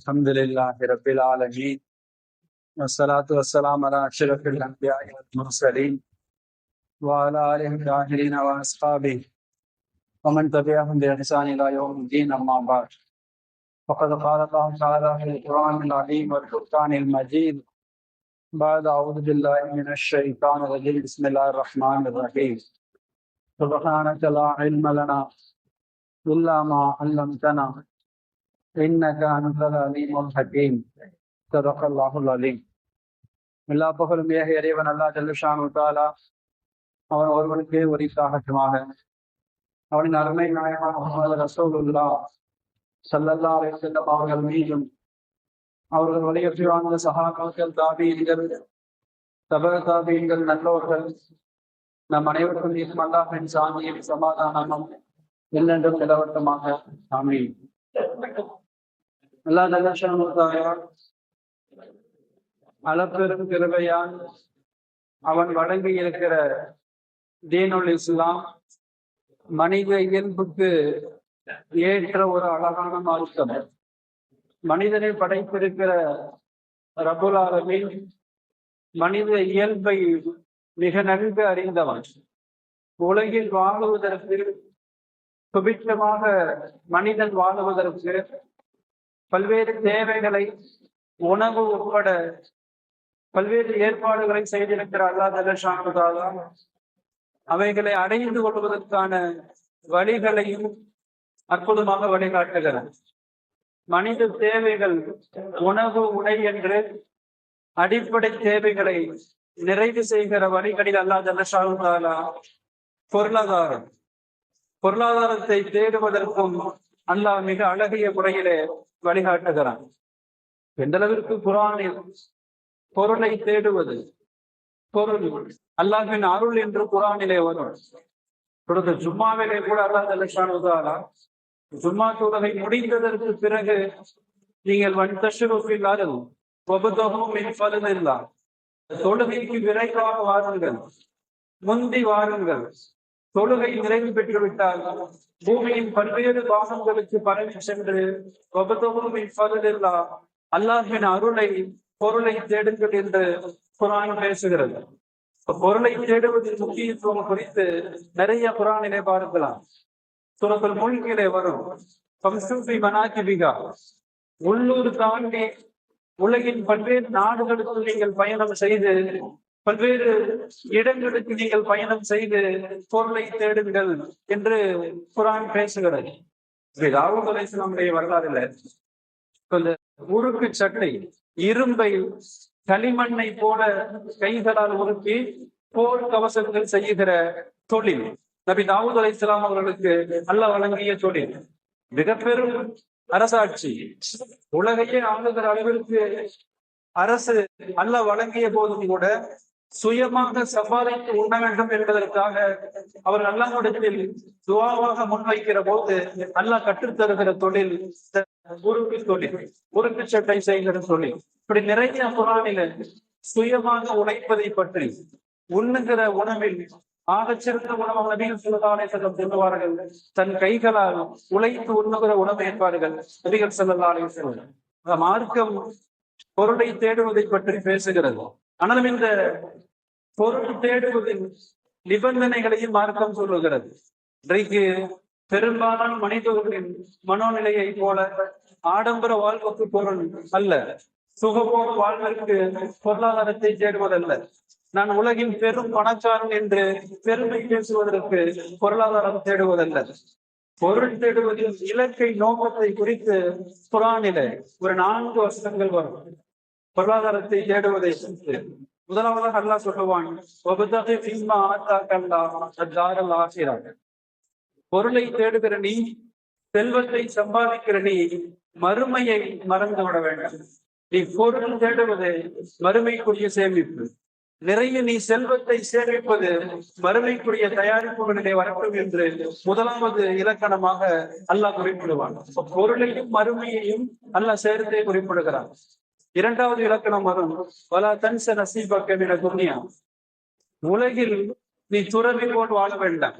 الحمد لله رب العالمين والصلاة والسلام على أشرف الأنبياء والمرسلين وعلى آله الطاهرين وأصحابه ومن تبعهم بإحسان إلى يوم الدين أما بعد فقد قال الله تعالى في القرآن العظيم والفرقان المجيد بعد أعوذ بالله من الشيطان الرجيم بسم الله الرحمن الرحيم سبحانك لا علم لنا إلا ما علمتنا இன்னக அன்சல் அலீமுல் ஹக்கீம் சதக் அல்லாஹுல் அலீம் எல்லா புகழும் ஏக இறைவன் அல்லா ஜல்லுஷான் உத்தாலா அவன் ஒருவனுக்கே ஒரிசாகட்டுமாக அவனின் அருமை நாயகமாக முகமது ரசூலுல்லா சல்லல்லா அலை அவர்கள் மீதும் அவர்கள் வலியுறுத்தி வாழ்ந்த சகாக்கள் தாபீன்கள் சபக தாபீன்கள் நல்லோர்கள் நம் அனைவருக்கும் இருக்கும் அல்லாஹின் சாமியின் சமாதானமும் என்னென்றும் நிலவட்டமாக சாமி நல்லா ஜல்லுஷானு அளப்பெரும் கிருபையால் அவன் வழங்கி இருக்கிற தீனுல் இஸ்லாம் மனித இயல்புக்கு ஏற்ற ஒரு அழகான மார்க்கம். மனிதனை படைத்திருக்கிற ரபுல் மனித இயல்பை மிக நன்கு அறிந்தவன். உலகில் வாழுவதற்கு சுபிட்சமாக மனிதன் வாழுவதற்கு பல்வேறு தேவைகளை உணவு உட்பட பல்வேறு ஏற்பாடுகளை செய்திருக்கிற அல்லா தலஷானுதாலா அவைகளை அடைந்து கொள்வதற்கான வழிகளையும் அற்புதமாக வழிகாட்டுகிறார் மனித தேவைகள் உணவு உடை என்று அடிப்படை தேவைகளை நிறைவு செய்கிற வழிகளில் அல்லா ஜல்லஷாவுதாலா பொருளாதாரம் பொருளாதாரத்தை தேடுவதற்கும் அல்லாஹ் மிக அழகிய முறையிலே வழிகாட்டுகிறான். எந்த அளவிற்கு குரானில் பொருளை தேடுவது? பொருள். அல்லாஹின் அருள் என்று குரானிலே வரும். கொடுத்த ஜும்மாவிலே கூட அல்லாஹ் ஜும்மா தொழுகை முடிந்ததற்கு பிறகு நீங்கள் வன் அருள் ஒபுதொகும் பலுதில்லா தொழுகைக்கு விரைவாக வாருங்கள். முந்தி வாருங்கள். தொழுகை நிறைவு பெற்றுவிட்டால் பூமியின் பல்வேறு பாகங்களுக்கு பரவி சென்று ஒபுதொகும் அல்லாஹின் அருளை பொருளை தேடுங்கள் என்று குரான் பேசுகிறது. பொருளை தேடுவதின் முக்கியத்துவம் குறித்து நிறைய குரானிலே பார்க்கலாம். சுரத்தில் மூழ்கிலே வரும். மனாக்கிபிகா உள்ளூர் தாண்டி உலகின் பல்வேறு நாடுகளுக்கு நீங்கள் பயணம் செய்து பல்வேறு இடங்களுக்கு நீங்கள் பயணம் செய்து பொருளை தேடுங்கள் என்று குரான் பேசுகிறது. ராகுல் அலைசனுடைய வரலாறுல இந்த உருக்கு சட்டை இரும்பை களிமண்ணை போல கைகளால் உருக்கி போர் கவசங்கள் செய்கிற தொழில். நபி தாவூத் அலி இஸ்லாம் அவர்களுக்கு அல்ல வழங்கிய தொழில். மிக பெரும் அரசாட்சி. உலகையே ஆளுகிற அளவிற்கு அரசு அல்ல வழங்கிய போதும் கூட சுயமாக சம்பாதித்து உண்ண வேண்டும் என்பதற்காக அவர் அல்லாஹிடத்தில் துவாவாக முன்வைக்கிற போது அல்லாஹ் கற்றுத்தருகிற தொழில் உருப்பி தொழில் உருக்கு சட்டை செய்கிற தொழில் இப்படி நிறைய குரானில சுயமாக உழைப்பதை பற்றி உண்ணுகிற உணவில் ஆகச்சிறந்த உணவு நபிகள் சொல்லதானே செல்லம் சொல்லுவார்கள். தன் கைகளால் உழைத்து உண்ணுகிற உணவு என்பார்கள் நபிகள் செல்லதானே செல்லும் மார்க்கம் பொருளை தேடுவதை பற்றி பேசுகிறது. ஆனாலும் இந்த பொருள் தேடுவதின் நிபந்தனைகளையும் மார்க்கம் சொல்லுகிறது. இன்றைக்கு பெரும்பாலான மனிதர்களின் மனோநிலையை போல ஆடம்பர வாழ்வுக்கு பொருள் அல்ல. சுகபோக வாழ்விற்கு பொருளாதாரத்தை தேடுவதல்ல. நான் உலகின் பெரும் பணக்காரன் என்று பெருமை பேசுவதற்கு பொருளாதாரம் தேடுவதல்ல. பொருள் தேடுவதில் இலக்கை நோக்கத்தை குறித்து புறாநிலை ஒரு நான்கு வருஷங்கள் வரும். பொருளாதாரத்தை தேடுவதை சென்று முதலாவதாக அல்லா சொல்லுவான் பொருளை தேடுகிற நீ செல்வத்தை சம்பாதிக்கிற நீ மறுமையை மறந்து விட வேண்டும். நீ பொருள் தேடுவது மறுமைக்குரிய சேமிப்பு. நிறைய நீ செல்வத்தை சேமிப்பது மறுமைக்குரிய தயாரிப்புகளிலே வரட்டும் என்று முதலாவது இலக்கணமாக அல்லாஹ் குறிப்பிடுவான். பொருளையும் மறுமையையும் அல்லாஹ் சேர்த்தே குறிப்பிடுகிறான். இரண்டாவது இலக்கணம் வரும் பல தன்ச நசீபக்கமின துன்யா. உலகில் நீ துறவி போல் வாழ வேண்டாம்.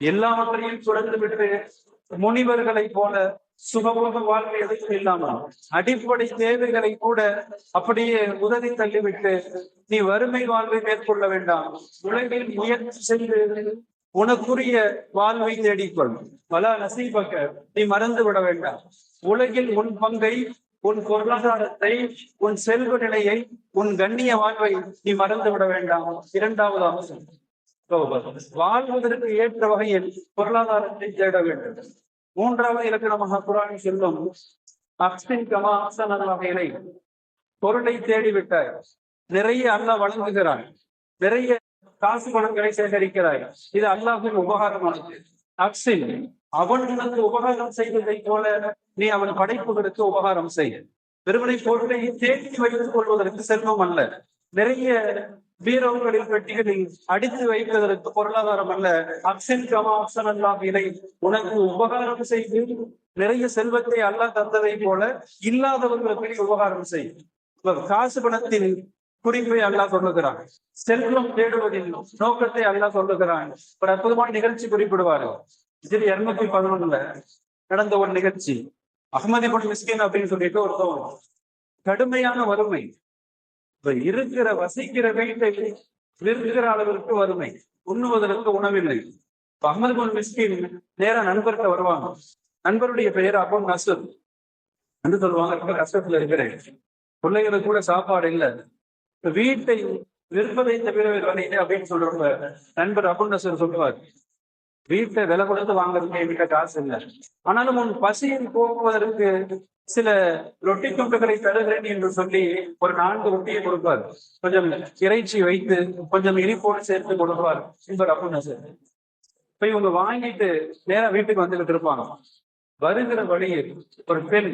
எல்லாவற்றையும் துறந்து விட்டு முனிவர்களை போல சுகபோக வாழ்க்கை எதுவும் இல்லாமல் அடிப்படை தேவைகளை கூட அப்படியே உதவி தள்ளிவிட்டு நீ வறுமை வாழ்வை மேற்கொள்ள வேண்டாம். உலகில் முயற்சி செய்து உனக்குரிய வாழ்வை தேடிக்கொள். பல நசீபக்க நீ மறந்து விட வேண்டாம். உலகில் உன் பங்கை உன் பொருளாதாரத்தை உன் செல்வ நிலையை உன் கண்ணிய வாழ்வை நீ மறந்து விட வேண்டாம். இரண்டாவது அம்சம். வாழ்வதற்கு ஏற்ற வகையில் பொருளாதாரத்தை தேட வேண்டும். மூன்றாவது இலக்கணமாக குரான் செல்வம் அக்ஸின் கமா வகையிலை பொருளை தேடிவிட்டாய். நிறைய அல்லாஹ் வழங்குகிறாய் நிறைய காசு பணங்களை சேகரிக்கிறாய். இது அல்லாஹின் உபகாரமானது. அக்ஸின் அவன் உபகாரம் செய்வதை போல நீ அவன் படைப்புகளுக்கு உபகாரம் செய்ய வெறுமனை பொருளை தேடி வைத்துக் கொள்வதற்கு செல்வம் அல்ல. நிறைய பீரோக்களில் பெட்டிகளில் அடித்து வைப்பதற்கு பொருளாதாரம் அல்ல. அக்சன் கமா அக்சன் அல்லாஹ் இதை உனக்கு உபகாரம் செய்து நிறைய செல்வத்தை அல்லாஹ் தந்ததை போல இல்லாதவர்களுக்கு உபகாரம் செய்யும் காசு பணத்தின் குறிப்பை அல்லாஹ் சொல்லுகிறான். செல்வம் தேடுவதில் நோக்கத்தை அல்லாஹ் சொல்லுகிறான். ஒரு அற்புதமான நிகழ்ச்சி குறிப்பிடுவார்கள். இதில் இருநூத்தி பதினொன்னுல நடந்த ஒரு நிகழ்ச்சி. அகமதி பொன் மிஸ்கின் அப்படின்னு சொல்லிட்டு ஒருத்தவங்க கடுமையான வறுமை. இப்ப இருக்கிற வசிக்கிற வீட்டை இருக்கிற அளவிற்கு வறுமை. உண்ணுவதற்கு உணவில்லை. இப்ப அகமது பொன் மிஸ்கின் நேரா நண்பர்கிட்ட வருவாங்க. நண்பருடைய பெயர் அப்போ நசர் என்று சொல்லுவாங்க. ரொம்ப கஷ்டத்துல இருக்கிறேன். பிள்ளைகளுக்கு கூட சாப்பாடு இல்லை. வீட்டை விற்பதை தவிர வேறு வழி அப்படின்னு சொல்றவங்க நண்பர் அபுல் நசர் சொல்லுவார். வீட்டை விலை கொடுத்து வாங்குறதுக்கு என்கிட்ட காசு இல்லை. ஆனாலும் உன் பசியில் போக்குவதற்கு சில ரொட்டி துண்டுகளை தருகிறேன் என்று சொல்லி ஒரு நான்கு ரொட்டியை கொடுப்பார். கொஞ்சம் இறைச்சி வைத்து கொஞ்சம் இனிப்போடு சேர்த்து கொடுப்பார். என்பர் அப்படின்னு சார் இப்ப இவங்க வாங்கிட்டு நேரா வீட்டுக்கு வந்துகிட்டு இருப்பாங்க. வருகிற வழியில் ஒரு பெண்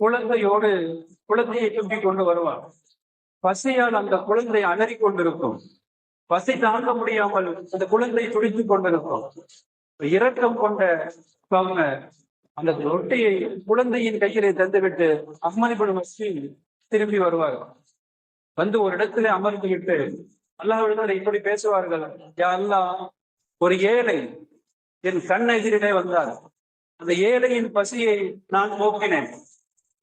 குழந்தையோடு குழந்தையை தூக்கி கொண்டு வருவார் பசியால் அந்த குழந்தை அலறி கொண்டிருக்கும் பசி தாங்க முடியாமல் அந்த குழந்தை துடித்துக் கொண்டிருக்கும் இரக்கம் கொண்ட அவங்க அந்த ரொட்டியை குழந்தையின் கையிலே தந்துவிட்டு அஹ்மதிபுல் மஸ்ஜித் திரும்பி வருவார். வந்து ஒரு இடத்துல அமர்ந்து விட்டு அல்லாஹ் இப்படி பேசுவார்கள். யா அல்லாஹ் ஒரு ஏழை என் கண் எதிரிலே வந்தார். அந்த ஏழையின் பசியை நான் போக்கினேன்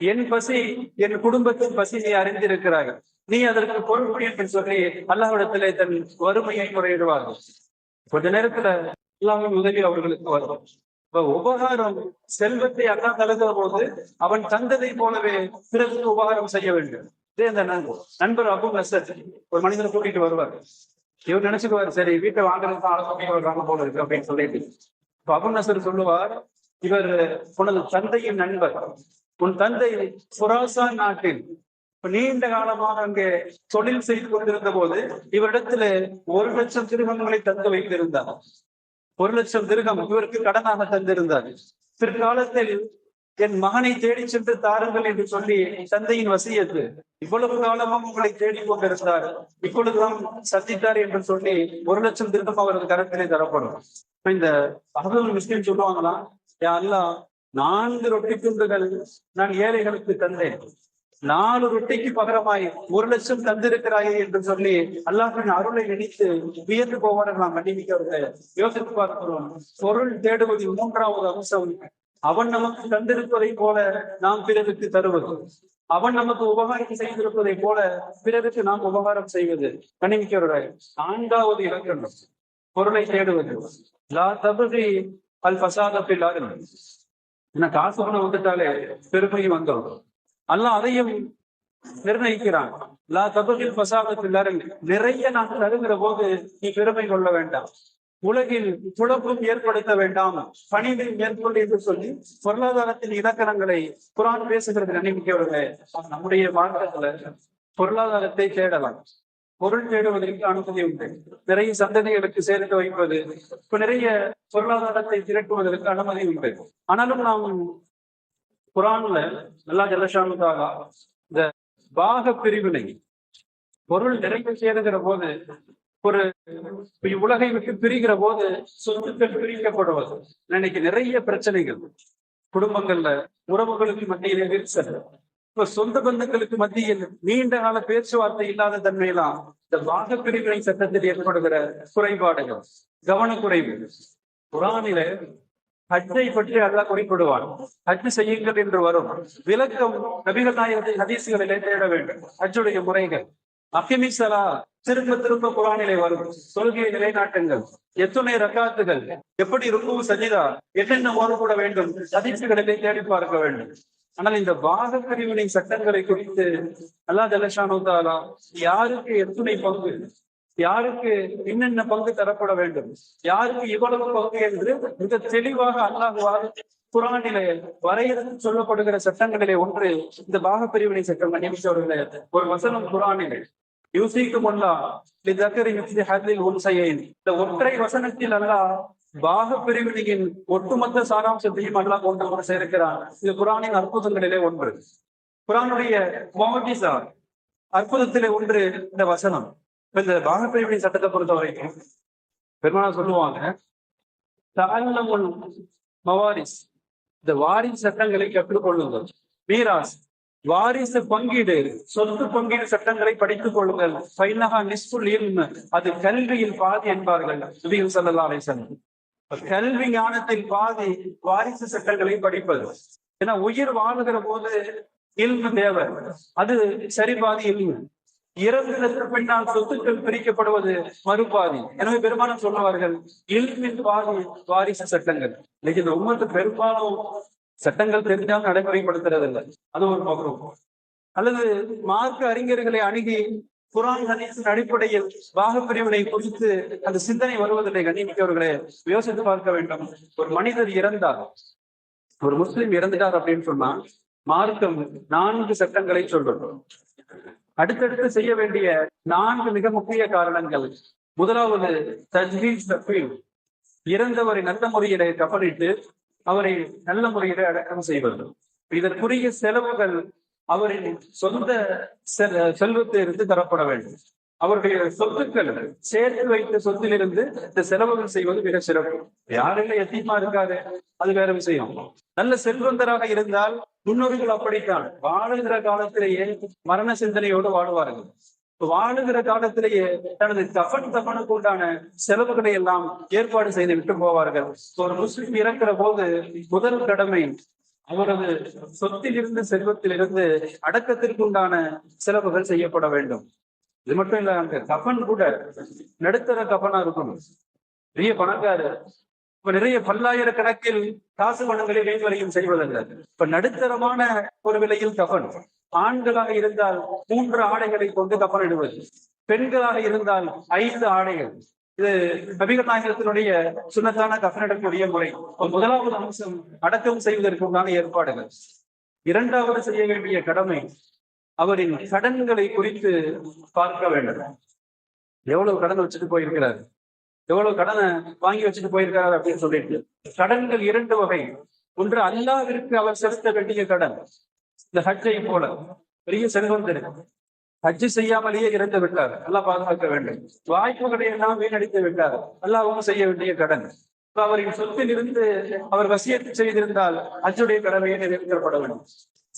என் பசி என் குடும்பத்தின் பசி நீ அறிந்திருக்கிறார்கள். நீ அதற்கு பொறுப்பு என்று சொல்லி அல்லாஹிடத்திலே தன் வறுமையை முறையிடுவார்கள். கொஞ்ச நேரத்துல அல்லாவின் உதவி அவர்களுக்கு வரும். இப்ப உபகாரம் செல்வத்தை அல்லா தழுகிற போது அவன் தந்ததை போலவே பிறகு உபகாரம் செய்ய வேண்டும். இதே அந்த நண்பர் அபு நசர் ஒரு மனிதனை கூட்டிட்டு வருவார். இவர் நினைச்சுக்குவார் சரி வீட்டை வாங்குறதுக்கு ஆளை கூட்டிட்டு போல இருக்கு அப்படின்னு சொல்லிட்டு. இப்ப அபு நசர் சொல்லுவார் இவர் உனது தந்தையின் நண்பர். உன் தந்தை புராசான் நாட்டில் நீண்ட காலமாக அங்கே தொழில் செய்து கொண்டிருந்த போது இவரிடத்துல ஒரு லட்சம் திருகங்களை தந்து வைத்திருந்தார். ஒரு லட்சம் திருகம் இவருக்கு கடனாக தந்திருந்தார். பிற்காலத்தில் என் மகனை தேடி சென்று தாருங்கள் என்று சொல்லி தந்தையின் வசியத்து இவ்வளவு காலமும் உங்களை தேடி கொண்டிருந்தார். இப்பொழுதுதான் சந்தித்தார் என்று சொல்லி ஒரு லட்சம் திருகம் அவரது கரத்திலே தரப்படும். இந்த அகதூர் முஸ்லீம் சொல்லுவாங்களாம் யாரெல்லாம் நான்கு ரொட்டி துண்டுகள் நான் ஏழைகளுக்கு தந்தேன். நாலு ரொட்டிக்கு பகரமாய் ஒரு லட்சம் தந்திருக்கிறாயே என்று சொல்லி அல்லாஹின் அருளை நினைத்து வியந்து போவார்கள் நாம் மன்னிமிக்கவர்கள் யோசித்து பார்க்கிறோம். பொருள் தேடுவது மூன்றாவது அம்சம். அவன் நமக்கு தந்திருப்பதை போல நாம் பிறருக்கு தருவது. அவன் நமக்கு உபகாரம் செய்திருப்பதை போல பிறருக்கு நாம் உபகாரம் செய்வது. கணிமிக்கவர்கள் நான்காவது இலக்கணம். பொருளை தேடுவது. லா தகுதி அல் பசாதத்தில் என்ன காசு பணம் வந்துட்டாலே பெருமையும் வந்துடும் அல்ல அதையும் நிர்ணயிக்கிறான். லா பசாதத்தில் நிறைய நான் தருகிற போது நீ பெருமை கொள்ள வேண்டாம். உலகில் குழப்பம் ஏற்படுத்த வேண்டாம். பணிவை மேற்கொண்டு என்று சொல்லி பொருளாதாரத்தின் இலக்கணங்களை குரான் பேசுகிறது நினைவுக்கிறவர்களே நம்முடைய வாழ்க்கையில பொருளாதாரத்தை தேடலாம். பொருள் தேடுவதற்கு அனுமதி உண்டு. நிறைய சந்ததிகளுக்கு சேர்த்து வைப்பது இப்ப நிறைய பொருளாதாரத்தை திரட்டுவதற்கு அனுமதி உண்டு. ஆனாலும் நாம் குரான்ல நல்லா ஜலசானுக்காக இந்த பாக பிரிவினை பொருள் நிறைவு சேருகிற போது ஒரு உலகை விட்டு பிரிகிற போது சொத்துக்கள் பிரிக்கப்படுவது. இன்னைக்கு நிறைய பிரச்சனைகள். குடும்பங்கள்ல உறவுகளுக்கு மத்தியிலே விரிசல். இப்ப சொந்த பந்தங்களுக்கு மத்தியில் நீண்ட கால பேச்சுவார்த்தை இல்லாத தன்மையெல்லாம் இந்த பாக பிரிவினை சட்டத்தில் ஏற்படுகிற குறைபாடுகள் கவனக்குறைவு. குரானில ஹஜ்ஜை பற்றி அல்லாஹ் குறிப்பிடுவான். ஹஜ் செய்யுங்கள் என்று வரும். விளக்கம் நபிகள் நாயகத்தின் ஹதீசுகளிலே தேட வேண்டும். ஹஜ்ஜுடைய முறைகள். அக்கிமிசலா திரும்ப திரும்ப குரானிலே வரும். தொழுகையை நிலைநாட்டுங்கள். எத்தனை ரக்காத்துகள் எப்படி ருக்கு சஜிதா என்னென்ன மாறுபட வேண்டும் ஹதீசுகளிலே தேடி பார்க்க வேண்டும். ஆனால் இந்த வாக பிரிவினை சட்டங்களை குறித்து அல்லா ஜலஷானு தாலா யாருக்கு எத்தனை பங்கு யாருக்கு என்னென்ன பங்கு தரப்பட வேண்டும்? யாருக்கு இவ்வளவு பங்கு என்று மிக தெளிவாக அல்லாஹுவால் குரானிலே வரையறுத்து சொல்லப்படுகிற சட்டங்களிலே ஒன்று இந்த பாக பிரிவினை சட்டம் நியமித்தவர்களே ஒரு வசனம் குரானிலே யூசிக்கு முன்னா இந்த ஒற்றை வசனத்தில் அல்லா பாக பிரிவினையின் ஒட்டுமொத்த சாராம்சத்தையும் அல்லா கொண்டு வந்து சேர்க்கிறான். இது குரானின் அற்புதங்களிலே ஒன்று. குரானுடைய மொஹிசா அற்புதத்திலே ஒன்று இந்த வசனம். இந்த பாக சட்டத்தை பொறுத்த வரைக்கும் பெருமானா சொல்லுவாங்க தாழ்நமன் மவாரிஸ். இந்த வாரிசு சட்டங்களை கற்றுக்கொள்ளுங்கள் மீராஸ் வாரிசு பங்கீடு சொத்து பங்கீடு சட்டங்களை படித்துக் கொள்ளுங்கள். பைனகா நிஸ்புல் இல்ம அது கல்வியில் பாதி என்பார்கள். நபிகள் ஸல்லல்லாஹு கல்வி ஞானத்தில் பாதி வாரிசு சட்டங்களை படிப்பது. ஏன்னா உயிர் வாழுகிற போது இல்மு தேவை. அது சரி பாதி இல்மு. இறந்ததற்கு பின்னால் சொத்துக்கள் பிரிக்கப்படுவது மறுபாதி எனவே பெரும்பாலும் சொல்லுவார்கள் இல்மின் பாதி வாரிசு சட்டங்கள். இன்னைக்கு இந்த உம்மத்து பெரும்பாலும் சட்டங்கள் தெரிஞ்சால் நடைமுறைப்படுத்துறது இல்லை அது ஒரு பக்கம் அல்லது மார்க்க அறிஞர்களை அணுகி குரான் ஹதீஸின் அடிப்படையில் பாகப்பிரிவினை குறித்து அந்த சிந்தனை வருவதில்லை. கண்ணிமிக்கவர்களே யோசித்து பார்க்க வேண்டும். ஒரு மனிதர் இறந்தார். ஒரு முஸ்லிம் இறந்துட்டார் அப்படின்னு சொன்னா மார்க்கம் நான்கு சட்டங்களை சொல்றோம் அடுத்தடுத்து செய்ய வேண்டிய நான்கு மிக முக்கிய காரணங்கள். முதலாவது தஜ்வீஸ் தஃபீல் இறந்தவரை நல்ல முறையிலே கபலிட்டு அவரை நல்ல முறையிலே அடக்கம் செய்வது இதற்குரிய செலவுகள் அவரின் சொந்த செல்வத்திலிருந்து தரப்பட வேண்டும். அவருடைய சொத்துக்கள் சேர்த்து வைத்த சொத்திலிருந்து இந்த செலவுகள் செய்வது மிக சிறப்பு. யாருமே எத்தீமா இருக்காது அது வேற விஷயம். நல்ல செல்வந்தராக இருந்தால் முன்னோர்கள் அப்படித்தான். வாழுகிற காலத்திலேயே மரண சிந்தனையோடு வாழுவார்கள். வாழுகிற காலத்திலேயே தனது கஃபன் தபனுக்கு உண்டான செலவுகளை எல்லாம் ஏற்பாடு செய்து விட்டு போவார்கள். ஒரு முஸ்லிம் இறக்கிற போது முதல் கடமை அவரது சொத்திலிருந்து செல்வத்திலிருந்து அடக்கத்திற்கு உண்டான செலவுகள் செய்யப்பட வேண்டும். இது மட்டும் இல்ல அந்த கஃபன் கூட நடுத்தர கஃபனா இருக்கணும். பெரிய பணக்காரர் இப்ப நிறைய பல்லாயிரக்கணக்கில் காசு பணங்களை வேண்டுவரையும் செய்வதல்ல இப்ப நடுத்தரமான ஒரு விலையில் கஃபன் ஆண்களாக இருந்தால் மூன்று ஆடைகளை கொண்டு கஃபன் இடுவது பெண்களாக இருந்தால் ஐந்து ஆடைகள். இது நபிகள் நாயகத்தினுடைய சுண்ணத்தான கஃனிடக்கூடிய முறை. முதலாவது அம்சம் அடக்கம் செய்வதற்கு உண்டான ஏற்பாடுகள். இரண்டாவது செய்ய வேண்டிய கடமை அவரின் கடன்களை குறித்து பார்க்க வேண்டும். எவ்வளவு கடன் வச்சுட்டு போயிருக்கிறார்? எவ்வளவு கடனை வாங்கி வச்சுட்டு போயிருக்காரு அப்படின்னு சொல்லிட்டு கடன்கள் இரண்டு வகை. ஒன்று அல்லாவிற்கு அவர் செலுத்த வேண்டிய கடன். இந்த ஹஜ்ஜை போல பெரிய செல்வந்தர் ஹஜ்ஜு செய்யாமலேயே இறந்து விட்டார். நல்லா பாதுகாக்க வேண்டும். வாய்ப்புகளை எல்லாம் வீணடித்து விட்டார். அல்லாவும் செய்ய வேண்டிய கடன். அவரின் சொத்தில் இருந்து அவர் வசியத்து செய்திருந்தால் ஹஜ்ஜுடைய கடமையை நிறைவேற்றப்பட வேண்டும்.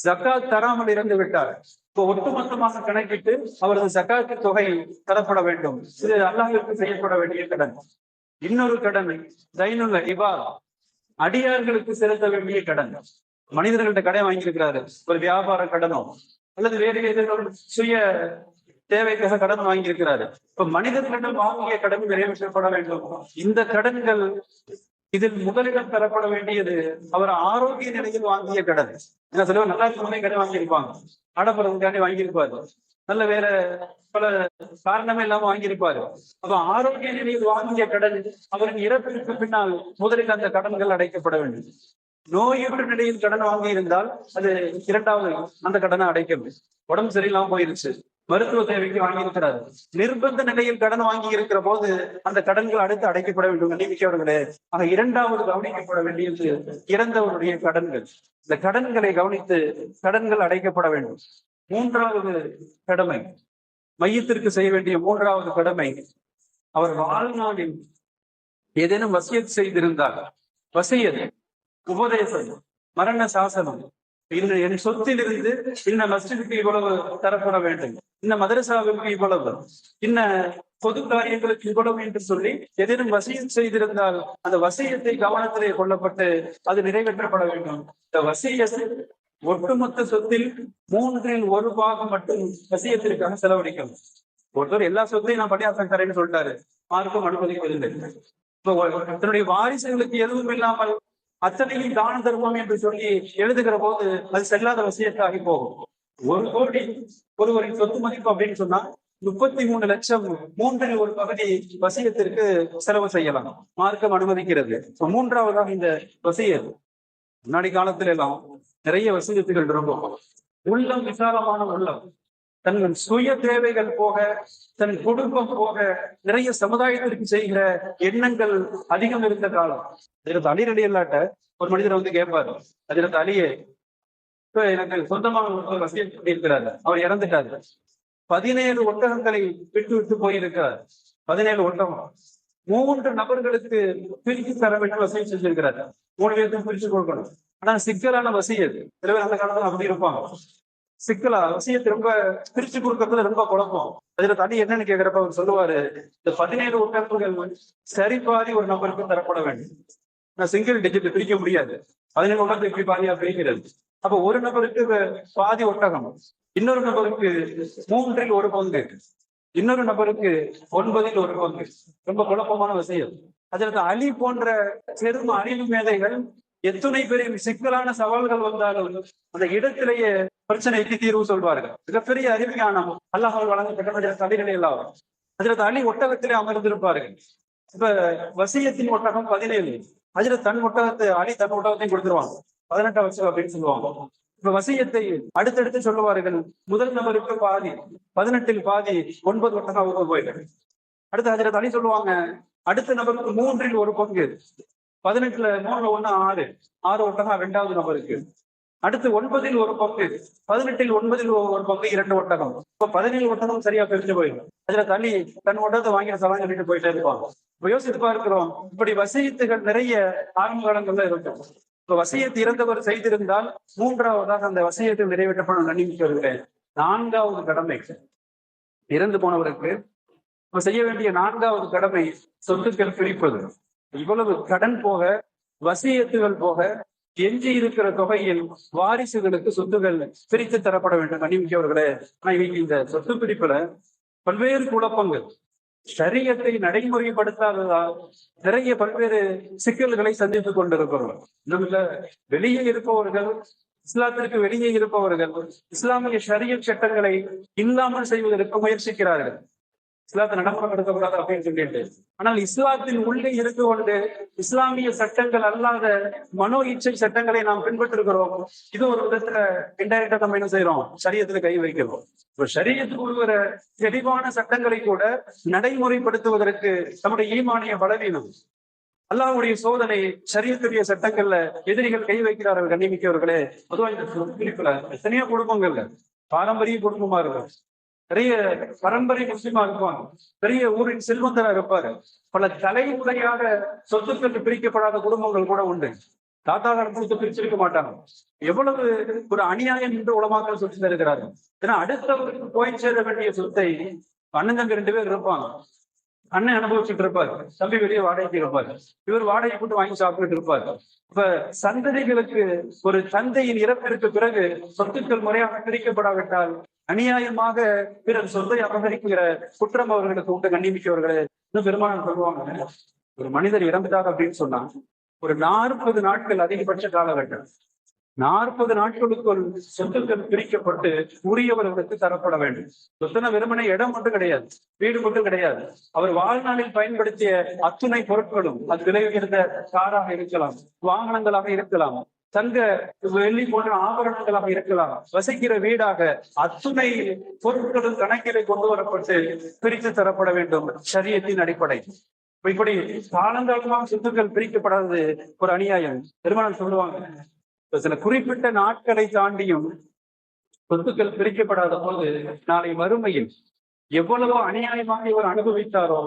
ஜக்காத் தராமல் இறந்து விட்டார். இப்போ ஒட்டுமொத்தமாக கணக்கிட்டு அவரது ஜக்காத்து தொகை தரப்பட வேண்டும். இது அல்லாஹிற்கு செய்யப்பட வேண்டிய கடன். இன்னொரு கடன் தைனுள்ள இவா அடியார்களுக்கு செலுத்த வேண்டிய கடன். மனிதர்கள்ட்ட கடை வாங்கியிருக்கிறாரு. ஒரு வியாபார கடனோ அல்லது வேறு ஏதேனும் சுய தேவைக்காக கடன் வாங்கியிருக்கிறாரு. இப்ப மனிதர்களிடம் வாங்கிய கடன் நிறைவேற்றப்பட வேண்டும். இந்த கடன்கள் இதில் முதலிடம் பெறப்பட வேண்டியது அவர் ஆரோக்கிய நிலையில் வாங்கிய கடன் என்ன சிலவர் நல்லா இருக்கும்போதே கடன் வாங்கியிருப்பாங்க. ஆடப்படுறதுக்காண்டி வாங்கியிருப்பாரு. நல்ல வேற பல காரணமே இல்லாம வாங்கியிருப்பாரு. அப்ப ஆரோக்கிய நிலையில் வாங்கிய கடன் அவரின் இறப்பிற்கு பின்னால் முதலில் அந்த கடன்கள் அடைக்கப்பட வேண்டும். நோயுற்ற நிலையில் கடன் வாங்கி இருந்தால் அது இரண்டாவது அந்த கடனை அடைக்கும் உடம்பு சரியில்லாம போயிருச்சு. மருத்துவ தேவைக்கு வாங்கியிருக்கிறார். நிர்பந்த நிலையில் கடன் வாங்கி இருக்கிற போது அந்த கடன்கள் அடுத்து அடைக்கப்பட வேண்டும். நியமிக்கவர்களே ஆக இரண்டாவது கவனிக்கப்பட வேண்டியது இறந்தவருடைய கடன்கள். இந்த கடன்களை கவனித்து கடன்கள் அடைக்கப்பட வேண்டும். மூன்றாவது கடமை மையத்திற்கு செய்ய வேண்டிய மூன்றாவது கடமை அவர் வாழ்நாளில் ஏதேனும் வசியத் செய்திருந்தால் வசியது உபதேசம் மரண சாசனம் இந்த என் சொத்திலிருந்து இந்த மஸ்ஜிதுக்கு இவ்வளவு தரப்பட வேண்டும். இந்த மதரசாவிற்கு இவ்வளவு. இன்ன பொது காரியங்களுக்கு இவ்வளவு என்று சொல்லி எதிரும் வசியம் செய்திருந்தால் அந்த வசியத்தை கவனத்திலே கொள்ளப்பட்டு அது நிறைவேற்றப்பட வேண்டும். இந்த வசிய ஒட்டுமொத்த சொத்தில் மூன்றில் ஒரு பாகம் மட்டும் வசியத்திற்காக செலவழிக்கணும் ஒருத்தர் எல்லா சொத்தையும் நான் பணியாற்றம் தரேன்னு சொல்லிட்டாரு. மார்க்கும் அனுமதிப்பதில்லை. இப்போ தன்னுடைய வாரிசுகளுக்கு எதுவும் இல்லாமல் அத்தனையும் தான தருவோம் என்று சொல்லி எழுதுகிற போது அது செல்லாத வசியத்தாகி போகும். ஒரு கோடி ஒருவரின் சொத்து மதிப்பு அப்படின்னு சொன்னா முப்பத்தி மூணு லட்சம் மூன்றில் ஒரு பகுதி வசியத்திற்கு செலவு செய்யலாம். மார்க்கம் அனுமதிக்கிறது. மூன்றாவதாக இந்த வசியல் முன்னாடி காலத்துல எல்லாம் நிறைய வசியத்துகள் இருக்கும் உள்ளம் விசாலமான உள்ளம். தன் சுய தேவைகள் போக தன் குடும்பம் போக நிறைய சமுதாயத்திற்கு செய்கிற எண்ணங்கள் அதிகம் இருந்த காலம். அதில் அலிரடி இல்லாட்ட ஒரு மனிதர் வந்து கேட்பாரு அதில் அலியே இப்ப எனக்கு சொந்தமாக ஒரு வசியம் இருக்கிறாரு அவர் இறந்துட்டாரு. பதினேழு ஒட்டகங்களை விட்டு விட்டு போயிருக்கிறார். பதினேழு ஒட்டகம். மூன்று நபர்களுக்கு பிரித்து தர வேண்டும் வசதி செஞ்சிருக்கிறார். மூணு பேருக்கும் பிரிச்சு கொடுக்கணும். ஆனா சிக்கலான வசதி அது சில பேர் அந்த காலத்துல அப்படி இருப்பாங்க. சிக்கலா? விஷயத்தை ரொம்ப பிரிச்சு கொடுக்கறதுல ரொம்ப குழப்பம். அதுல தனி என்னன்னு கேக்குறப்ப அவர் சொல்லுவாரு இந்த பதினேழு ஒட்டகங்கள் சரி பாதி ஒரு நபருக்கு தரப்பட வேண்டும். நான் சிங்கிள் டிஜிட் பிரிக்க முடியாது. பதினேழு ஒட்டகத்தை எப்படி பாதியா பிரிக்கிறது. அப்ப ஒரு நபருக்கு பாதி ஒட்டகம் இன்னொரு நபருக்கு மூன்றில் ஒரு பங்கு இன்னொரு நபருக்கு ஒன்பதில் ஒரு பங்கு. ரொம்ப குழப்பமான விஷயம். அதுல அலி போன்ற பெரும் அறிவு மேதைகள் எத்துணை பெரிய சிக்கலான சவால்கள் வந்தாலும் அந்த இடத்திலேயே பிரச்சனைக்கு தீர்வு சொல்வார்கள். மிகப்பெரிய அறிவியானம் அல்லாஹால் வழங்கப்பட்ட தலைகளை எல்லாம். அதில் தனி ஒட்டகத்திலே அமர்ந்திருப்பார்கள். இப்ப வசியத்தின் ஒட்டகம் பதினேழு. அதுல தன் ஒட்டகத்தை அணி தன் ஒட்டகத்தையும் கொடுத்துருவாங்க. பதினெட்டாம் வருஷம் அப்படின்னு சொல்லுவாங்க. இப்ப வசியத்தை அடுத்தடுத்து சொல்லுவார்கள். முதல் நபருக்கு பாதி பதினெட்டில் பாதி ஒன்பது ஒட்டகம் அவங்க போயிட்டாங்க அடுத்து அதில் தனி சொல்லுவாங்க அடுத்த நபருக்கு மூன்றில் ஒரு பங்கு. பதினெட்டுல மூணுல ஒண்ணு ஆறு. ஆறு ஒட்டகம் ரெண்டாவது நபருக்கு அடுத்து ஒன்பதில் ஒரு பங்கு. பதினெட்டில் ஒன்பதில் ஒரு பங்கு இரண்டு ஒட்டகம். இப்ப பதினேழு ஒட்டகம் சரியா பிரிஞ்சு போயிடும். அதுல தண்ணி தன் ஒட்டத்தை வாங்கின சவால் சொல்லிட்டு போயிட்டே இருப்பாங்க. இப்ப யோசித்து பார்க்கிறோம். இப்படி வசியத்துகள் நிறைய ஆரம்ப காலங்கள்ல இருக்கும். இப்ப வசியத்து இறந்தவர் செய்திருந்தால் மூன்றாவதாக அந்த வசியத்தை நிறைவேற்றப்படும் நன்னிமிக்கு நான்காவது கடமை. இறந்து போனவருக்கு இப்ப செய்ய வேண்டிய நான்காவது கடமை சொத்துக்கள் பிரிப்பது. இவ்வளவு கடன் போக வசியத்துகள் போக எஞ்சி இருக்கிற தொகையில் வாரிசுகளுக்கு சொத்துகள் பிரித்து தரப்பட வேண்டும். கண்ணிமிக்கவர்களே ஆனா இந்த சொத்து பிரிப்புல பல்வேறு குழப்பங்கள். சரியத்தை நடைமுறைப்படுத்தாததால் நிறைய பல்வேறு சிக்கல்களை சந்தித்துக் கொண்டிருக்கிறோம். இதுல வெளியே இருப்பவர்கள் இஸ்லாத்திற்கு வெளியே இருப்பவர்கள் இஸ்லாமிய ஷரிய சட்டங்களை இல்லாமல் செய்வதற்கு முயற்சிக்கிறார்கள். இஸ்லாத்தை நடைமுறைப்படுத்தக்கூடாது அப்படின்னு சொல்லிட்டு. ஆனால் இஸ்லாத்தின் உள்ளே இருந்து கொண்டு இஸ்லாமிய சட்டங்கள் அல்லாத மனோ இச்சை சட்டங்களை நாம் பின்பற்றிருக்கிறோம் இது ஒரு விதத்துல இன்டைரக்டா நம்ம என்ன செய்யறோம் சரியத்துல கை வைக்கிறோம். இப்போ சரியத்துக்கு உருவர தெளிவான சட்டங்களை கூட நடைமுறைப்படுத்துவதற்கு நம்முடைய ஈமானிய பலவீனம். அல்லாஹ்வுடைய சோதனை சரியத்துடைய சட்டங்கள்ல எதிரிகள் கை வைக்கிறார்கள் கண்ணிமிக்கவர்களே. பொதுவாக இந்த குறிப்பில் எத்தனையோ குடும்பங்கள்ல பாரம்பரிய குடும்பமா இருக்கும். பெரிய பரம்பரை முஸ்லீமா இருப்பாங்க. பெரிய ஊரின் செல்வந்தரா இருப்பாரு. பல தலைமுறையாக சொத்துக்கள் பிரிக்கப்படாத குடும்பங்கள் கூட உண்டு. தாத்தா காலத்து பிரிச்சிருக்க மாட்டாங்க. எவ்வளவு ஒரு அநியாயம் என்று உலமாக்கள் சொல்லி தருகிறார்கள். ஏன்னா அடுத்தவருக்கு போய் சேர வேண்டிய சொத்தை அண்ணன் ரெண்டு பேர் இருப்பாங்க. அண்ணன் அனுபவிச்சுட்டு இருப்பாரு. தம்பி வெளியே வாடகைக்கு இருப்பாரு. இவர் வாடகை போட்டு வாங்கி சாப்பிட்டுட்டு இருப்பாரு. இப்ப சந்ததிகளுக்கு ஒரு தந்தையின் இறப்பிற்கு பிறகு சொத்துக்கள் முறையாக பிரிக்கப்படாவிட்டால் அநியாயமாக பிறர் சொத்தை அபகரிக்கிற குற்றம் அவர்களுக்கு உண்டு கண்ணிமிக்கவர்களே இன்னும் பெருமாள் சொல்லுவாங்க. ஒரு மனிதர் இறந்துட்டார் அப்படின்னு சொன்னா ஒரு நாற்பது நாட்கள் அதிகபட்ச காலகட்டம். நாற்பது நாட்களுக்குள் சொத்துக்கள் பிரிக்கப்பட்டு உரியவர்களுக்கு தரப்பட வேண்டும். சொத்துன வெறுமனை இடம் மட்டும் கிடையாது வீடு மட்டும் கிடையாது. அவர் வாழ்நாளில் பயன்படுத்திய அத்துணை பொருட்களும் அது விலை உயர்ந்த காராக இருக்கலாம் வாகனங்களாக இருக்கலாம். தங்க வெள்ளி போன்ற ஆபரணங்களாக இருக்கலாம். வசிக்கிற வீடாக அத்துணை பொருட்களும் கணக்கிலே கொண்டு வரப்பட்டு பிரித்து தரப்பட வேண்டும். சரியத்தின் அடிப்படை. இப்படி காலங்காலமாக சொத்துக்கள் பிரிக்கப்படாதது ஒரு அநியாயம். பெருமாள் சொல்லுவாங்க சில குறிப்பிட்ட நாட்களை தாண்டியும் சொத்துக்கள் பிரிக்கப்படாத போது நாளை மறுமையில் எவ்வளவோ அநியாயமாக இவர் அனுபவித்தாரோ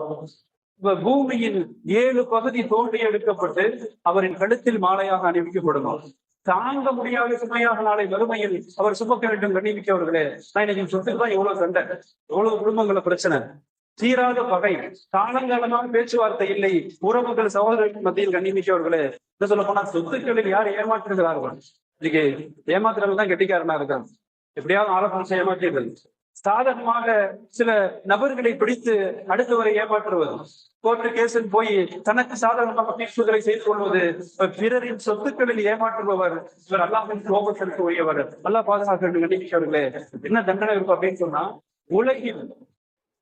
பூமியின் ஏழு பகுதி தோண்டி எடுக்கப்பட்டு அவரின் கழுத்தில் மாலையாக அணிவிக்கப்படும்? தாங்க முடியாத சுமையாக நாளை வறுமையில் அவர் சுமக்க வேண்டும் கண்ணிமிக்கவர்களே நான் இன்னைக்கு சொத்துக்கு தான் எவ்வளவு சண்டை எவ்வளவு குடும்பங்கள பிரச்சனை. தீராத பகை காலங்காலமாக பேச்சுவார்த்தை இல்லை. உறவுகள் சகோதரர்கள் மத்தியில் கண்ணிமிக்கவர்களே என்ன சொல்ல போனா சொத்துக்களில் யார் ஏமாற்றுகிறார்கள்? இன்னைக்கு ஏமாத்துறவங்க தான் கெட்டிக்காரனா இருக்காங்க. எப்படியாவது ஆலோசனை ஏமாற்றியது சாதகமாக சில நபர்களை பிடித்து அடுத்தவரை ஏமாற்றுவது. கோர்ட்டு கேஸில் போய் தனக்கு சாதகமாக தீர்ப்புகளை செய்து கொள்வது பிறரின் சொத்துக்களில் ஏமாற்றுபவர் இவர் அல்லாஹின் கோபத்திற்கு உரியவர். நல்லா பாதுகாக்க வேண்டும் கண்டிப்பார்களே என்ன தண்டனை இருக்கும் அப்படின்னு சொன்னா உலகில்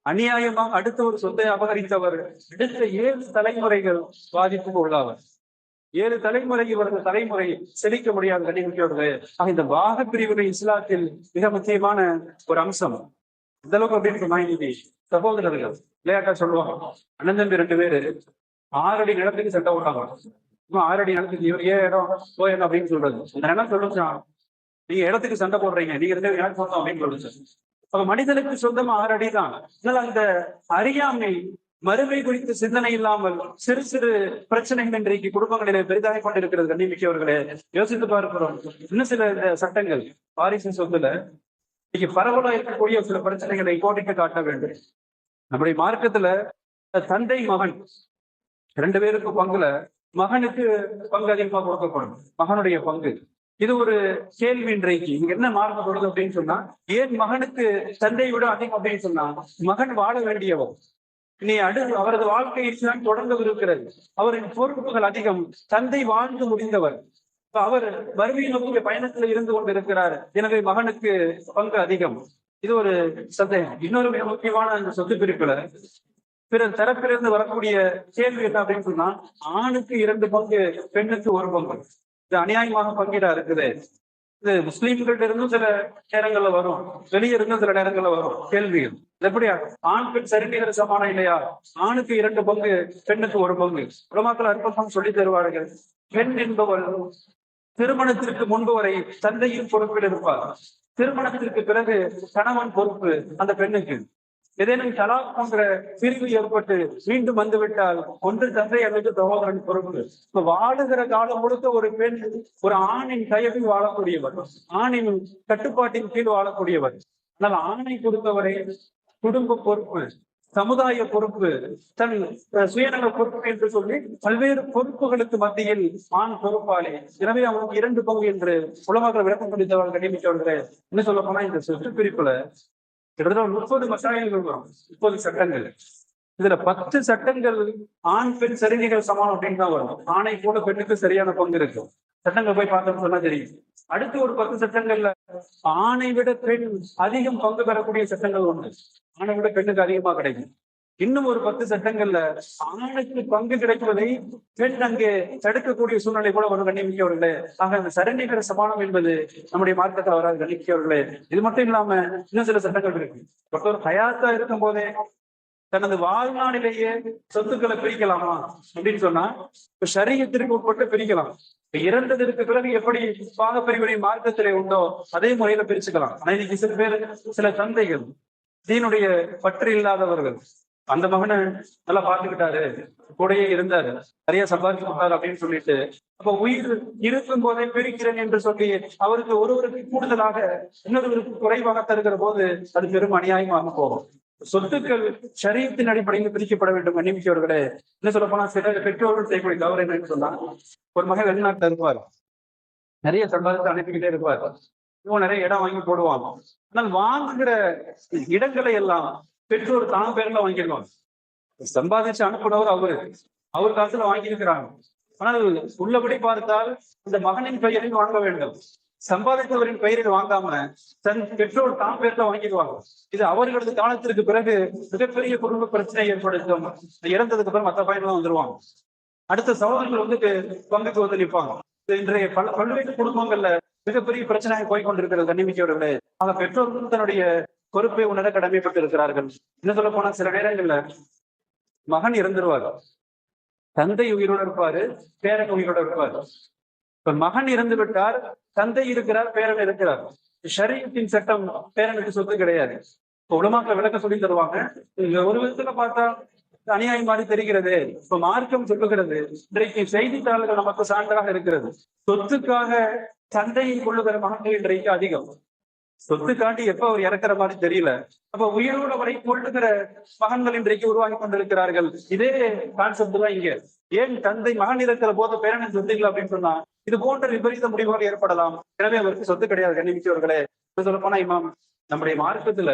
அநியாயமாக அடுத்த ஒரு சொத்தை அபகரித்தவர் அடுத்த ஏழு தலைமுறைகள் பாதிப்புக்கு உள்ளாவர் ஏழு தலைமுறை இவரது தலைமுறை செழிக்க முடியாத கண்டிப்பார்களே ஆக இந்த வாக பிரிவினை இஸ்லாத்தில் மிக முக்கியமான ஒரு அம்சம். இந்த அளவுக்கு அப்படின்னு சொன்னா சகோதரர்கள் விளையாட்டா சொல்லுவாங்க. அண்ணன் தம்பி ரெண்டு பேரு ஆறடி நிலத்துக்கு சட்டை போட்டாங்க ஆறு ஆறடி நிலத்துக்கு இவர் ஏன் இடம் போயிடும் அப்படின்னு சொல்றது. அந்த நிலம் சொல்லுச்சா? நீங்க இடத்துக்கு சண்டை போடுறீங்க நீங்க ரெண்டு பேரும் எனக்கு சொந்தம் அப்படின்னு சொல்லுச்சு. அப்ப மனிதனுக்கு சொந்தம் ஆறு அடி தான் அதனால அந்த அறியாமை மறுமை குறித்த சிந்தனை இல்லாமல் சிறு சிறு பிரச்சனைகள் இன்றைக்கு குடும்பங்களிலே பெரிதாக கொண்டிருக்கிறது கண்ணிமிக்கவர்களே யோசித்து பார்க்கிறோம். இன்னும் சில இந்த சட்டங்கள் வாரிசு சொத்துல இன்னைக்கு பரவலா இருக்கக்கூடிய சில பிரச்சனைகளை கோடிட்டு காட்ட வேண்டும். நம்முடைய மார்க்கத்துல தந்தை மகன் ரெண்டு பேருக்கு பங்குல மகனுக்கு பங்கு அதிகமா கொடுக்கப்படும். மகனுடைய பங்கு. இது ஒரு கேள்வி இன்றைக்கு. இங்க என்ன மார்க்கம் கொடுது அப்படின்னு சொன்னா ஏன் மகனுக்கு தந்தையை விட அதிகம் அப்படின்னு சொன்னா மகன் வாழ வேண்டியவன் இனி அடு அவரது வாழ்க்கை தான் தொடர்ந்து இருக்கிறது அவரின் பொறுப்புகள் அதிகம். தந்தை வாழ்ந்து முடிந்தவர். அவர் வறுமையை நோக்கிய பயணத்துல இருந்து கொண்டிருக்கிறார். எனவே மகனுக்கு பங்கு அதிகம். இது ஒரு சந்தேகம். இன்னொரு மிக முக்கியமான அந்த சொத்து பிரிப்புல பிறர் தரப்பிலிருந்து வரக்கூடிய கேள்வி என்ன அப்படின்னு சொன்னா ஆணுக்கு இரண்டு பங்கு பெண்ணுக்கு ஒரு பங்கு. இது அநியாயமாக பங்கீடா இருக்குது. இது முஸ்லீம்கள்ட்ட இருந்தும் சில நேரங்கள்ல வரும். வெளியே இருந்தும் சில நேரங்கள்ல வரும். கேள்விகள். எப்படியா ஆண் பெண் சரிநிகர சமானம் இல்லையா? ஆணுக்கு இரண்டு பங்கு பெண்ணுக்கு ஒரு பங்கு. உலமாக்கள் அற்பம் சொல்லி தருவார்கள். பெண் என்பவள் திருமணத்திற்கு முன்பு வரை தந்தையின் பொறுப்பில் இருப்பார் திருமணத்திற்கு பிறகு கணவன் பொறுப்பு அந்த பெண்ணுக்கு. ஏதேனும் தலாக் போன்ற பிரிவு ஏற்பட்டு மீண்டும் வந்துவிட்டால் ஒன்று தந்தை அல்லது சகோதரன் பொறுப்பு. இப்ப வாழுகிற காலம் முழுக்க ஒரு பெண் ஒரு ஆணின் கையில் வாழக்கூடியவர் ஆணின் கட்டுப்பாட்டின் கீழ் வாழக்கூடியவர் ஆனால் ஆணை கொடுத்தவரை குடும்ப பொறுப்பு சமுதாய பொறுப்பு தன் சுயநல பொறுப்பு என்று சொல்லி பல்வேறு பொறுப்புகளுக்கு மத்தியில் ஆண் பொறுப்பாளி. எனவே அவனுக்கு இரண்டு பங்கு என்று உலகங்கள் விளக்கம் கொடுத்தவர்கள் நியமித்தவர்கள் என்ன சொல்ல போனா இந்த சொத்து பிரிப்புல கிட்டத்தட்ட முப்பது மசாயங்கள் வரும். முப்பது சட்டங்கள். இதுல பத்து சட்டங்கள் ஆண் பெண் சரிநிகள் சமானம் அப்படின்னு தான் வரும். ஆணை கூட பெண்ணுக்கு சரியான பங்கு இருக்கும் சட்டங்கள் போய் பார்த்தோம்னு சொன்னா தெரியும் அடுத்து ஒரு பத்து சட்டங்கள்ல ஆணை விட பெண் அதிகம் பங்கு பெறக்கூடிய சட்டங்கள் ஒண்ணு. ஆணை விட பெண்ணுக்கு அதிகமா கிடைக்கும். இன்னும் ஒரு பத்து சட்டங்கள்ல ஆணுக்கு பங்கு கிடைப்பதை பெண் அங்கே தடுக்கக்கூடிய சூழ்நிலை கூட வரும் கண்ணிமிக்கவர்களே ஆக அந்த சரணிகர சமானம் என்பது நம்முடைய மார்க்கத்தில் வராது கண்ணிமிக்கவர்களே இது மட்டும் இல்லாம இன்னும் சில சட்டங்கள் இருக்கு. ஒருத்தர் ஹயாத்தா இருக்கும் போதே தனது வாழ்நாளிலேயே சொத்துக்களை பிரிக்கலாமா அப்படின்னு சொன்னா இப்ப சரீரத்திற்கு உட்பட்டு பிரிக்கலாம். இப்ப இறந்ததற்கு பிறகு எப்படி பாக பிரிவினை மார்க்கத்திலே உண்டோ அதே முறையில பிரிச்சுக்கலாம். ஆனா இன்னைக்கு சில பேர் சில தந்தைகள் தீனுடைய பற்று இல்லாதவர்கள் அந்த மகனை நல்லா பார்த்துக்கிட்டாரு. கூடயே இருந்தாரு. நிறைய சம்பாதிச்சு கொடுத்தாரு அப்படின்னு சொல்லிட்டு அப்ப உயிர் இருக்கும் போதே பிரிக்கிறேன் என்று சொல்லி அவருக்கு ஒருவருக்கு கூடுதலாக இன்னொருவருக்கு குறைவாக தருகிற போது அது பெரும் அநியாயமாக போகும். சொத்துக்கள் சரீரத்தின் அடிப்படையில் பிரிக்கப்பட வேண்டும் நியமிக்கவர்களே என்ன சொல்ல போனா சில பெற்றோர்கள் செய்யக்கூடிய தவறு என்னன்னு சொன்னா ஒரு மகன் வெளிநாட்டுல இருப்பார். நிறைய சம்பாதித்து அனுப்பிக்கிட்டே இருப்பார். இவன் நிறைய இடம் வாங்கி போடுவாங்க ஆனால் வாங்குகிற இடங்களை எல்லாம் பெற்றோர் தான் பேர்ல வாங்கிடுவாங்க சம்பாதிச்சு அனுப்புனவர் அவரு. அவர் காசுல வாங்கியிருக்கிறாங்க. ஆனால் உள்ளபடி பார்த்தால் இந்த மகனின் பெயரில் வாங்க வேண்டும். சம்பாதித்தவரின் பெயரில் வாங்காம தன் பெற்றோர் தான் பேர்ல வாங்கிடுவாங்க. இது அவர்களது காலத்திற்கு பிறகு மிகப்பெரிய குடும்ப பிரச்சனை ஏற்படுத்தும். இறந்ததுக்கு அப்புறம் மற்ற பையன்லாம் வந்துருவாங்க. அடுத்த சகோதரர்கள் வந்து பங்குக்கு வந்து நிற்பாங்க. இன்றைய பல பல்வேறு குடும்பங்கள்ல மிகப்பெரிய பிரச்சனையாக போய் கொண்டிருக்கிறது கண்ணிமிக்கவர்களே. ஆக பெற்றோர்கள் தன்னுடைய பொறுப்பை உணர கடமைப்பட்டு இருக்கிறார்கள் என்ன சொல்ல போனா சில நேரங்கள்ல மகன் இறந்துருவார். தந்தை உயிரோடு இருப்பாரு பேரன் உயிரோடு இருப்பாரு. இப்ப மகன் இறந்து விட்டார் தந்தை இருக்கிறார் பேரன் இருக்கிறார். ஷரீரத்தின் சட்டம் பேரனுக்கு சொத்து கிடையாது. இப்ப உலமாக்கள் விளக்க சொல்லி தருவாங்க இங்க ஒரு விதத்துல பார்த்தா அநியாயம் மாதிரி தெரிகிறது. இப்ப மார்க்கம் சொல்லுகிறது இன்றைக்கு செய்தித்தாள்கள் நமக்கு சான்றாக இருக்கிறது. சொத்துக்காக தந்தையை கொள்ளுகிற மகன்கள் இன்றைக்கு அதிகம். சொத்துக்காண்டி எப்ப அவர் இறக்குற மாதிரி தெரியல. அப்ப உயிரோட வரை போட்டுக்கிற மகன்கள் இன்றைக்கு உருவாகி கொண்டிருக்கிறார்கள். இதே கான்செப்ட் தான் இங்க. ஏன் தந்தை மகன் இருக்கிற போது பேரனின் சொத்து அப்படின்னு சொன்னா இது போன்ற விபரீத முடிவுகள் ஏற்படலாம். எனவே அவருக்கு சொத்து கிடையாது. கண்ணிமிக்கவர்களே சொல்ல போனா இமாம் நம்முடைய மார்க்கத்துல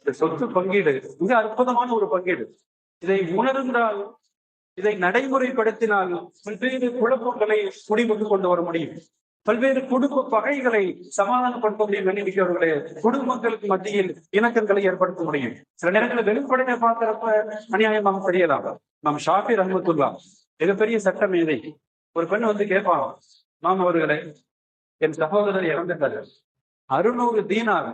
இந்த சொத்து பங்கீடு மிக அற்புதமான ஒரு பங்கீடு. இதை உணர்ந்தால் இதை நடைமுறைப்படுத்தினால் பல்வேறு குழப்பங்களை முடிவுக்கு கொண்டு வர முடியும். பல்வேறு குடும்ப பகைகளை சமாதானப்படுத்த முடியும் எண்ணிக்கையவர்களே குடும்பங்களுக்கு மத்தியில் இணக்கங்களை ஏற்படுத்த முடியும். சில நேரங்களில் வெளிப்படையை பார்க்கிறப்ப அநியாயமாக தெரியலாம். நாம் ஷாஃபி ரஹமத்துல்லா மிகப்பெரிய சட்ட மேதை ஒரு பெண் வந்து கேட்பான் மாம் அவர்களே என் சகோதரர் இறந்துட்டார். அறுநூறு தீனார்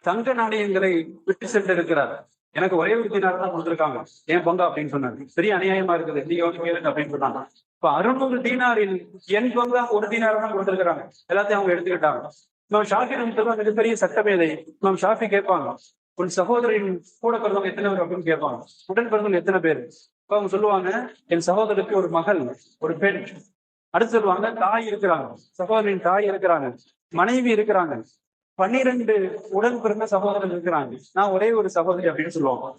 தங்க நாணயங்களை விட்டு சென்றிருக்கிறார். எனக்கு ஒரே ஒரு தீனார் தான் கொடுத்துருக்காங்க. ஏன் பொங்க? அப்படின்னு சொன்னாங்க பெரிய அநியாயமா இருக்குது. நீங்க கேளுங்க அப்படின்னு சொன்னாங்க. இப்ப அறுநூறு தீனாரில் என் பங்கு ஒரு தீனார் தான் கொடுத்துருக்காங்க எல்லாத்தையும் அவங்க எடுத்துக்கிட்டாங்க. நம்ம ஷாஃபி நம்ம மிகப்பெரிய சட்டமேதை. நம்ம ஷாஃபி கேட்பாங்க. உன் சகோதரின் கூட பிறந்தவங்க எத்தனை பேர் அப்படின்னு கேட்பாங்க. உடன் பிறந்தவங்க எத்தனை பேர்? இப்ப அவங்க சொல்லுவாங்க என் சகோதரருக்கு ஒரு மகள் ஒரு பெண். அடுத்து சொல்லுவாங்க தாய் இருக்கிறாங்க. சகோதரின் தாய் இருக்கிறாங்க. மனைவி இருக்கிறாங்க. பன்னிரண்டு உடன் பிறந்த சகோதரர் இருக்கிறாங்க. நான் ஒரே ஒரு சகோதரி அப்படின்னு சொல்லுவாங்க.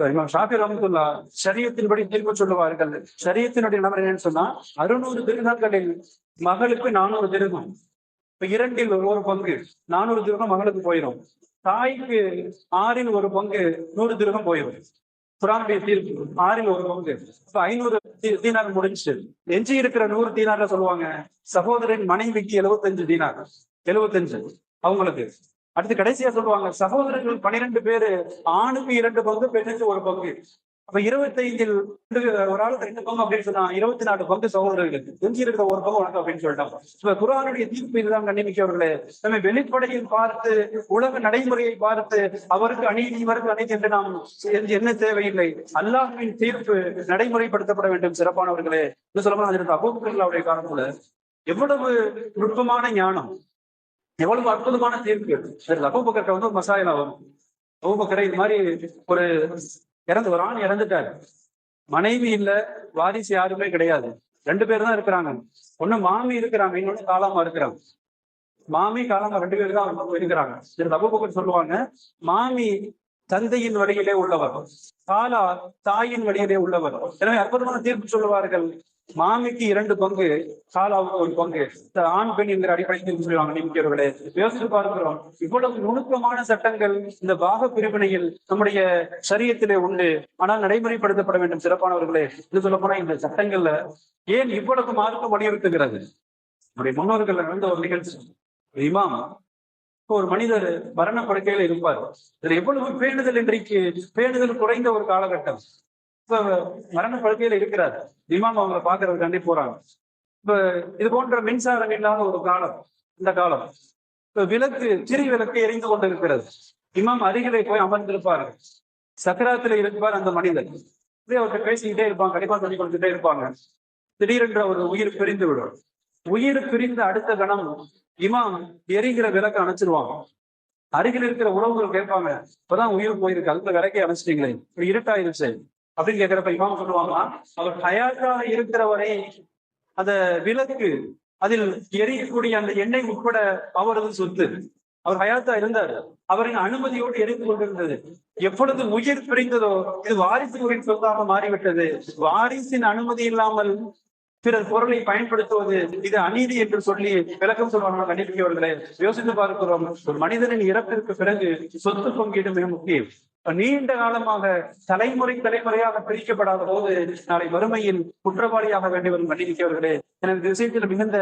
ஷாஃபி ரஹமத்துல்லா சரியத்தின்படி தீர்ப்பு சொல்லுவார்கள். சரியத்தினுடைய நபர் என்னன்னு சொன்னா அறுநூறு திருகங்களில் மகளுக்கு நானூறு திருகம். இப்ப இரண்டில் ஒரு பங்கு நானூறு திருகம் மகளுக்கு போயிடும். தாய்க்கு ஆறில் ஒரு பங்கு நூறு திருகம் போயிடும். குரானுடைய தீர்ப்பு ஆறில் ஒரு பங்கு. இப்ப ஐநூறு தீனார் முடிஞ்சு எஞ்சி இருக்கிற நூறு தீனார்ல சொல்லுவாங்க சகோதரன் மனைவிக்கு எழுபத்தஞ்சு தீனார். எழுபத்தஞ்சு அவங்களுக்கு. அடுத்து கடைசியா சொல்லுவாங்க சகோதரர்கள் பன்னிரெண்டு பேரு ஆணுக்கு இரண்டு பங்கு பெண்ணுக்கு ஒரு பங்கு. அப்ப இருபத்தைந்தில் ஒரு ஆளுக்கு ரெண்டு பங்கு அப்படின்னு சொன்னா இருபத்தி நாலு பங்கு சகோதரர்களுக்கு எஞ்சி இருக்கிற ஒரு பங்கு உனக்கு அப்படின்னு சொல்லிட்டாங்க. இப்ப குரானுடைய தீர்ப்பு இதுதான் கண்ணிமிக்கவர்களே நம்ம வெளிப்படையில் பார்த்து உலக நடைமுறையை பார்த்து அவருக்கு அநீதி இவருக்கு அநீதி என்று நாம் என்ன தேவையில்லை. அல்லாஹின் தீர்ப்பு நடைமுறைப்படுத்தப்பட வேண்டும் சிறப்பானவர்களே. இன்னும் சொல்லப்போனா அதில் அபூபக்கர்களுடைய காலத்துல எவ்வளவு நுட்பமான ஞானம் எவ்வளவு அற்புதமான தீர்ப்பு. அபூபக்கர்கிட்ட வந்து ஒரு மசாயிலா வரும் அபூபக்கரை இது மாதிரி ஒரு இறந்து ஒரு ஆண் இறந்துட்டாரு. மனைவி இல்ல வாரிசு யாருமே கிடையாது. ரெண்டு பேர் தான் இருக்கிறாங்க. ஒண்ணு மாமி இருக்கிறாங்க இன்னொன்னு காலாமா இருக்கிறாங்க. மாமி காலாமா ரெண்டு பேர் தான் இருக்கிறாங்க. சரி அபுபக்கர் சொல்லுவாங்க மாமி தந்தையின் வழியிலே உள்ளவர் காலா தாயின் வழியிலே உள்ளவர். எனவே அற்புதமான தீர்ப்பு சொல்லுவார்கள். மாமிக்கு இரண்டு பங்கு காலாவுக்கு ஒரு பங்கு. ஆண் பெண் என்கிற அடிப்படையில் சொல்லுவாங்க நீக்கிறவர்களே யோசித்து பார்க்கிறோம். இவ்வளவு நுணுக்கமான சட்டங்கள் இந்த பாக பிரிவினையில் நம்முடைய சரியத்திலே உண்டு. ஆனால் நடைமுறைப்படுத்தப்பட வேண்டும் சிறப்பானவர்களே. இது சொல்ல போனா இந்த சட்டங்கள்ல ஏன் இவ்வளவு மார்க்கம் வலியுறுத்துகிறது? நம்முடைய முன்னோர்கள் நடந்த ஒரு நிகழ்ச்சி. இமாம் ஒரு மனிதர் மரண படுக்கையில இருப்பார். இதுல எவ்வளவு பேணுதல் இன்றைக்கு பேணுதல் குறைந்த ஒரு காலகட்டம். மரண படுக்கையில இருக்கிறார். இமாம் அவங்களை பாக்குறதுக்காண்டி போறாங்க. இப்ப இது போன்ற மின்சாரம் இல்லாத ஒரு காலம் இந்த காலம். இப்ப விளக்கு சிறி விளக்கு எரிந்து கொண்டு இருக்கிறது இமாம் அருகிலே போய் அமர்ந்திருப்பாரு. சக்கராத்துல இருப்பார் அந்த மனிதன் அவர்கிட்ட பேசிக்கிட்டே இருப்பாங்க கண்டிப்பா சொல்லி கொடுத்துட்டே இருப்பாங்க. திடீரென்று ஒரு உயிர் பிரிந்து விடும். உயிர் பிரிந்த அடுத்த கணம் இமாம் எரிகிற விளக்கு அணைச்சிருவாங்க. அருகில் இருக்கிற உறவுகள் கேட்பாங்க. இப்பதான் உயிர் போயிருக்கு அந்த விளக்கை அணைச்சிட்டீங்களே இருட்டாயிருச்சு. அப்படின்னு கேட்கிறப்ப இமாம் சொல்லுவாங்களா அவர் ஹயாத்தா இருக்கிற வரை அந்த விளக்கு அதில் எரியக்கூடிய அந்த எண்ணெய் உட்பட அவரது சொத்து. அவர் ஹயாத்தா இருந்தார். அவரின் அனுமதியோடு எரிந்து கொண்டிருந்தது. எப்பொழுது உயிர் பிரிந்ததோ இது வாரிசு உயிர் சொத்தாக மாறிவிட்டது. வாரிசின் அனுமதி இல்லாமல் பிறர் பொருளை பயன்படுத்துவது இது அநீதி என்று சொல்லி விளக்கம் சொல்வாங்க கண்டிப்பிக்கவர்களே யோசித்து பார்க்கிறோம். ஒரு மனிதனின் இறப்பிற்கு பிறகு சொத்து பங்கீடு மிக முக்கியம். நீண்ட காலமாக தலைமுறை தலைமுறையாக பிரிக்கப்படாத போது நாளை வறுமையில் குற்றவாளியாக வேண்டி வரும் கண்டிப்பிக்கவர்களே எனக்கு விஷயத்தில் மிகுந்த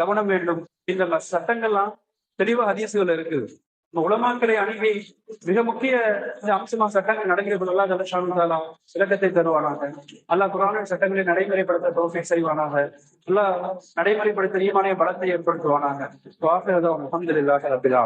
கவனம் வேண்டும். இந்த சட்டங்கள்லாம் தெளிவாக அதிசயங்கள் இருக்குது உலமாக்களை அணுகி மிக முக்கிய அம்சமா சட்டங்கள் நடைமுறை அல்லா ஜலஷானுதாலா விளக்கத்தை தருவானாக. அல்லாஹ் குரான சட்டங்களை நடைமுறைப்படுத்த தோஃபை செய்வானாக. அல்லா நடைமுறைப்படுத்த ஈமானிய பலத்தை ஏற்படுத்துவானாக. இல்லாத ரபில்